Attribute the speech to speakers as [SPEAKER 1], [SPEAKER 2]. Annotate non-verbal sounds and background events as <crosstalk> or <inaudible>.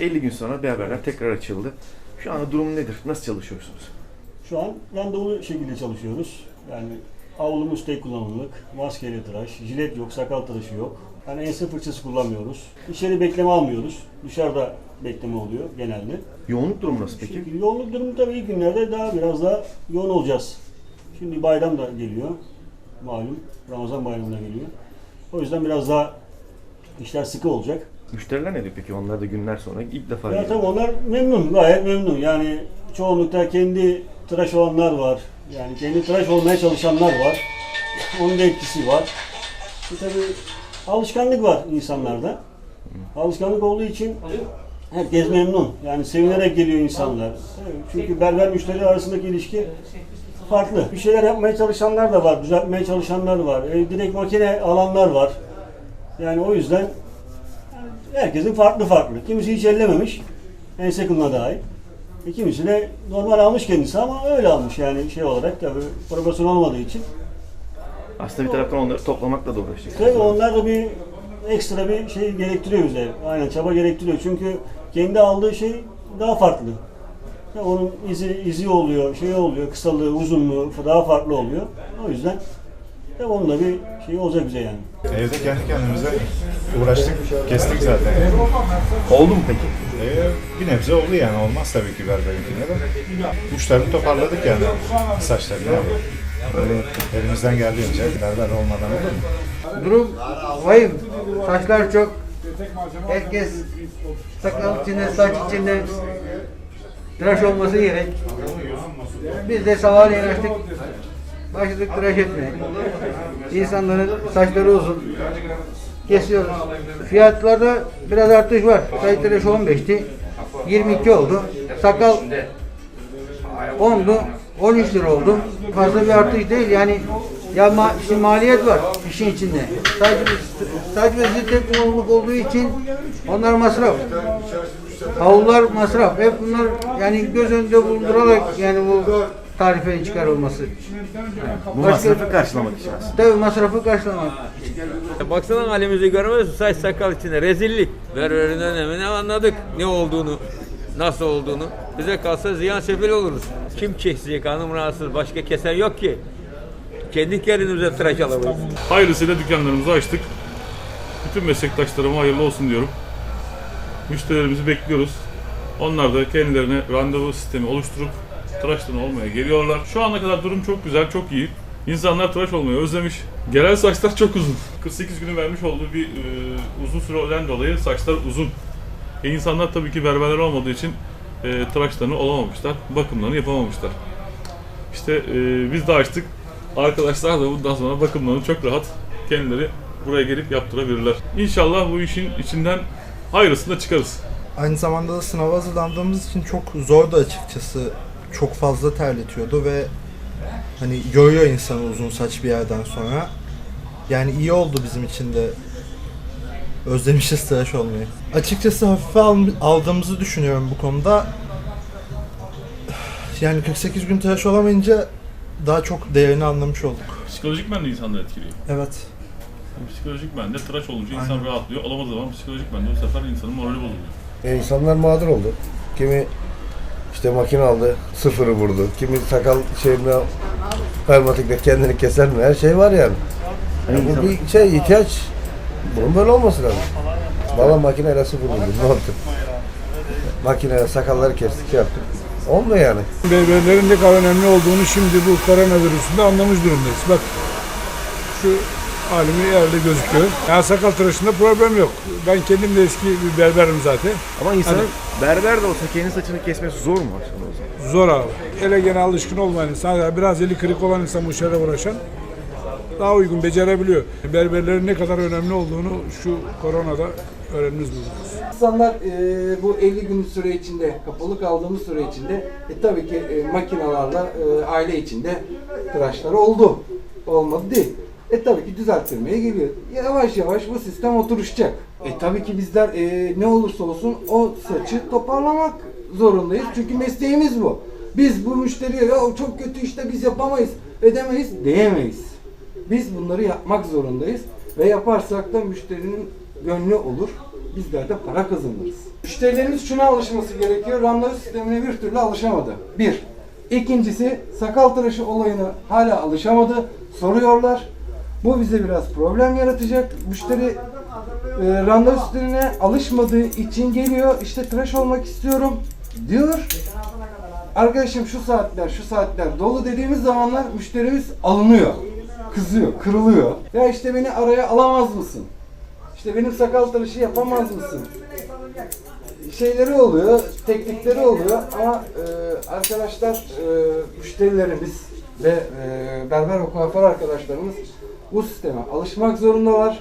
[SPEAKER 1] 50 gün sonra berberler tekrar açıldı. Şu anda durum nedir? Nasıl çalışıyorsunuz?
[SPEAKER 2] Şu an randevulu şekilde çalışıyoruz. Yani havlumuz tek kullanımlık, maskeli tıraş, jilet yok, sakal tıraşı yok. Yani ense fırçası kullanmıyoruz. İçeri bekleme almıyoruz. Dışarıda bekleme oluyor genelde.
[SPEAKER 1] Yoğunluk durumu nasıl peki?
[SPEAKER 2] Çünkü yoğunluk durumu tabii ilk günlerde daha biraz daha yoğun olacağız. Şimdi bayram da geliyor. Malum Ramazan bayramı da geliyor. O yüzden biraz daha işler sıkı olacak.
[SPEAKER 1] Müşteriler ne diyor peki? Onlar da günler sonra ilk defa
[SPEAKER 2] Ya
[SPEAKER 1] geliyor.
[SPEAKER 2] tabii onlar memnun, gayet memnun. Yani çoğunlukta kendi tıraş olanlar var. Yani kendi tıraş olmaya çalışanlar var. <laughs> Onun da etkisi var. E tabii alışkanlık var insanlarda. Alışkanlık olduğu için herkes memnun. Yani sevinerek geliyor insanlar. Çünkü berber müşteri arasındaki ilişki farklı. Bir şeyler yapmaya çalışanlar da var, düzeltmeye çalışanlar var. E, direkt makine alanlar var. Yani o yüzden Herkesin farklı farklı. Kimisi hiç ellememiş. Ense kılına dahil. E kimisi de normal almış kendisi ama öyle almış yani şey olarak tabii profesyonel olmadığı için.
[SPEAKER 1] Aslında bir taraftan onları toplamakla da uğraşacak.
[SPEAKER 2] Tabii onlar da bir ekstra bir şey gerektiriyor bize. Aynen çaba gerektiriyor. Çünkü kendi aldığı şey daha farklı. Ya onun izi, izi oluyor, şey oluyor, kısalığı, uzunluğu daha farklı oluyor. O yüzden de onun da bir şey olacak bize yani.
[SPEAKER 3] Evde kendi kendimize uğraştık, kestik zaten. Yani.
[SPEAKER 1] Oldu mu peki?
[SPEAKER 3] Ee, bir nebze oldu yani. Olmaz tabii ki berberinkinde de. Uçlarını toparladık yani saçlarını. Öyle elimizden geldiğince berber olmadan olur mu?
[SPEAKER 4] Durum vahim. Saçlar çok. Herkes sakal içinde, saç içinde tıraş olması gerek. Biz de sabahleyin açtık. Başladık tıraş etmeye. İnsanların saçları uzun. Kesiyoruz. Fiyatlarda biraz artış var. Saç tıraşı 15'ti. 22 oldu. Sakal 10'du. 13 lira oldu. Fazla bir artış değil. Yani ya ma şimdi maliyet var işin içinde. Sadece saç ve zilte kullanımlık olduğu için onlar masraf. Havlular masraf. Hep bunlar yani göz önünde bulundurarak yani bu tarifenin çıkarılması.
[SPEAKER 1] Bu
[SPEAKER 4] Başka-
[SPEAKER 1] masrafı karşılamak için aslında.
[SPEAKER 4] Tabii masrafı karşılamak.
[SPEAKER 5] Baksana halimizi görmüyorsun saç sakal içinde rezillik. Berberin önemini anladık ne olduğunu, nasıl olduğunu. Bize kalsa ziyan sefil oluruz. Kim kesecek hanım rahatsız başka kesen yok ki. Kendi kendimize tıraş alamayız.
[SPEAKER 6] Hayırlısıyla dükkanlarımızı açtık. Bütün meslektaşlarıma hayırlı olsun diyorum. Müşterilerimizi bekliyoruz. Onlar da kendilerine randevu sistemi oluşturup tıraştan olmaya geliyorlar. Şu ana kadar durum çok güzel, çok iyi. İnsanlar tıraş olmayı özlemiş. Genel saçlar çok uzun. 48 günü vermiş olduğu bir e, uzun süreden dolayı saçlar uzun. E insanlar tabii ki berberler olmadığı için e, tıraşlarını olamamışlar, bakımlarını yapamamışlar. İşte e, biz de açtık. Arkadaşlar da bundan sonra bakımlarını çok rahat kendileri buraya gelip yaptırabilirler. İnşallah bu işin içinden hayırlısını da çıkarız.
[SPEAKER 7] Aynı zamanda da sınava hazırlandığımız için çok zordu açıkçası. Çok fazla terletiyordu ve hani yoruyor insanı uzun saç bir yerden sonra. Yani iyi oldu bizim için de. Özlemişiz tıraş olmayı. Açıkçası hafife al- aldığımızı düşünüyorum bu konuda. Yani 48 gün tıraş olamayınca daha çok değerini anlamış olduk.
[SPEAKER 6] Psikolojik ben de insanları etkiliyor.
[SPEAKER 7] Evet.
[SPEAKER 6] Psikolojik ben de tıraş olunca insan
[SPEAKER 7] Aynen.
[SPEAKER 6] rahatlıyor. Olamadığı zaman psikolojik ben de bu sefer insanın morali bozuluyor.
[SPEAKER 8] E, insanlar mağdur oldu. Kimi işte makine aldı, sıfırı vurdu. Kimi sakal şeyine permatikle kendini keser mi? Her şey var yani. Yani bu bir şey ihtiyaç. Bunun böyle olması lazım. Valla makineyle sıfır vurdu. Ne oldu? Makineyle sakalları kestik şey yaptık. Olmuyor yani.
[SPEAKER 9] Berberlerin ne kadar önemli olduğunu şimdi bu koronavirüsünde anlamış durumdayız. Bak şu halimi yerde gözüküyor. Ya sakal tıraşında problem yok. Ben kendim de eski bir berberim zaten.
[SPEAKER 1] Ama insanın berber de olsa kendi saçını kesmesi zor mu aslında o zaman?
[SPEAKER 9] Zor abi. Hele gene alışkın olmayan insan, yani biraz eli kırık olan insan bu işlere uğraşan daha uygun becerebiliyor. Berberlerin ne kadar önemli olduğunu şu koronada öğrenmiş bulduk.
[SPEAKER 10] İnsanlar e, bu 50 gün süre içinde, kapalı kaldığımız süre içinde e, tabii ki e, makinalarla e, aile içinde tıraşlar oldu. Olmadı değil. E tabii ki düzelttirmeye geliyor. Yavaş yavaş bu sistem oturuşacak. E tabii ki bizler e, ne olursa olsun o saçı toparlamak zorundayız. Çünkü mesleğimiz bu. Biz bu müşteriye ya çok kötü işte biz yapamayız, edemeyiz diyemeyiz. Biz bunları yapmak zorundayız ve yaparsak da müşterinin gönlü olur. bizler de para kazanırız. Müşterilerimiz şuna alışması gerekiyor. Randevu sistemine bir türlü alışamadı. Bir. İkincisi sakal tıraşı olayına hala alışamadı. Soruyorlar. Bu bize biraz problem yaratacak. Müşteri e, randevu sistemine alışmadığı için geliyor. İşte tıraş olmak istiyorum diyor. Arkadaşım şu saatler, şu saatler dolu dediğimiz zamanlar müşterimiz alınıyor. Kızıyor, kırılıyor. Ya işte beni araya alamaz mısın? İşte benim sakal tıraşı yapamaz mısın? Şeyleri oluyor, teknikleri oluyor ama e, arkadaşlar, e, müşterilerimiz ve e, berber ve kuaför arkadaşlarımız bu sisteme alışmak zorundalar.